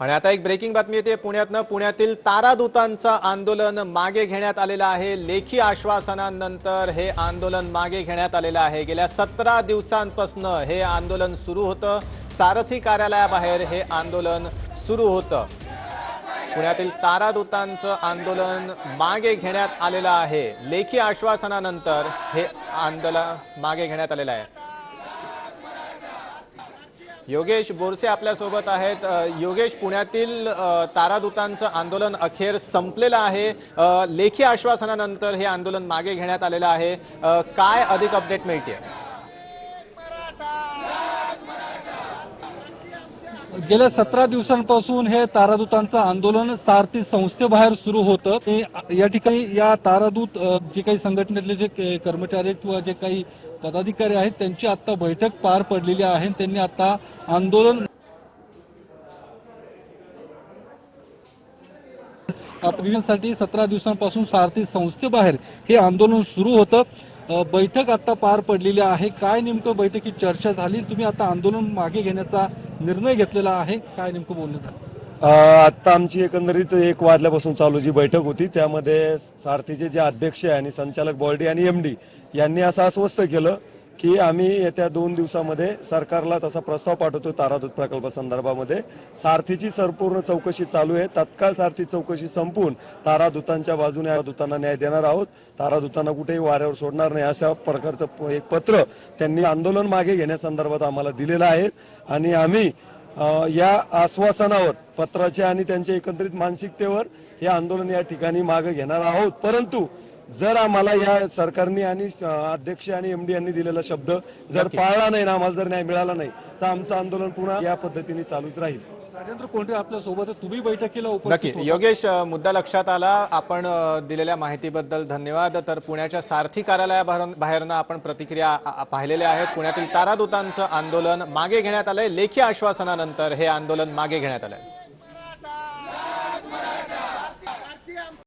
आणि आता एक ब्रेकिंग बातमी येते. पुण्यातनं पुण्यातील तारादूतांचं आंदोलन मागे घेण्यात आलेलं आहे. लेखी आश्वासनानंतर हे आंदोलन मागे घेण्यात आलेलं आहे. गेल्या सतरा दिवसांपासून हे आंदोलन सुरू होतं. सारथी कार्यालयाबाहेर हे आंदोलन सुरू होतं. पुण्यातील तारादूतांचं आंदोलन मागे घेण्यात आलेलं आहे. लेखी आश्वासनानंतर हे आंदोलन मागे घेण्यात आलेलं आहे. योगेश बोरसे आपल्यासोबत आहेत. योगेश पुण्यातील तारादूतांचं आंदोलन अखेर संपलेलं आहे. लेखी आश्वासनानंतर हे आंदोलन मागे घेण्यात आलेलं आहे. काय अधिक अपडेट मिळते गेल्या सतरा दिवसांपासून हे तारादूतांचं आंदोलन सारथी संस्थेबाहेर सुरू होतं. या ठिकाणी या तारादूत जे काही संघटनेतले जे कर्मचारी किंवा जे काही पदाधिकारी आहेत त्यांची आता बैठक पार पडलेली आहे. त्यांनी आता आंदोलनसाठी सतरा दिवसांपासून सारथी संस्थेबाहेर हे आंदोलन सुरू होतं. बैठक आता पार पडलेली आहे. काय नेमकं बैठकीत चर्चा झाली? तुम्ही आता आंदोलन मागे घेण्याचा निर्णय घेतलेला आहे. काय नेमकं बोलणं झालं? आत्ता आमची एकंदरीत एक वाजल्यापासून चालू जी बैठक होती त्यामध्ये सारथीचे जे अध्यक्ष आहे आणि संचालक बॉडी आणि एम डी यांनी असं आश्वस्त केलं. की आम्ही येत्या दोन दिवसामध्ये सरकारला तसा प्रस्ताव पाठवतो तारादूत प्रकल्प संदर्भामध्ये. सारथीची संपूर्ण चौकशी चालू आहे. तत्काळ सारथी चौकशी संपून तारादूतांच्या बाजूने दूतांना न्याय देणार आहोत. तारादूतांना कुठेही वाऱ्यावर सोडणार नाही. अशा प्रकारचं प- एक पत्र त्यांनी आंदोलन मागे घेण्यासंदर्भात आम्हाला दिलेलं आहे. आणि आम्ही या आश्वासनावर पत्राच्या आणि त्यांच्या एकत्रित मानसिकतेवर हे आंदोलन या ठिकाणी मागे घेणार आहोत. परंतु जर आम्हाला या सरकारने आणि अध्यक्ष आणि एमडी यांनी दिलेला शब्द जर पाळला नाही ना आम्हाला जर न्याय मिळाला नाही तर आमचं आंदोलन पुन्हा या पद्धतीने चालूच राहील. राजेंद्र कोंढरे आपल्यासोबत. तुम्ही बैठकीला नक्की. उपस्थित होता. योगेश मुद्दा लक्षात आला. आपण दिलेल्या माहितीबद्दल धन्यवाद. तर पुण्याच्या सारथी कार्यालयाबाहेर बाहेरनं आपण प्रतिक्रिया पाहिलेल्या आहेत. पुण्यातील तारादूतांचं आंदोलन मागे घेण्यात आलंय. लेखी आश्वासनानंतर हे आंदोलन मागे घेण्यात आलंय.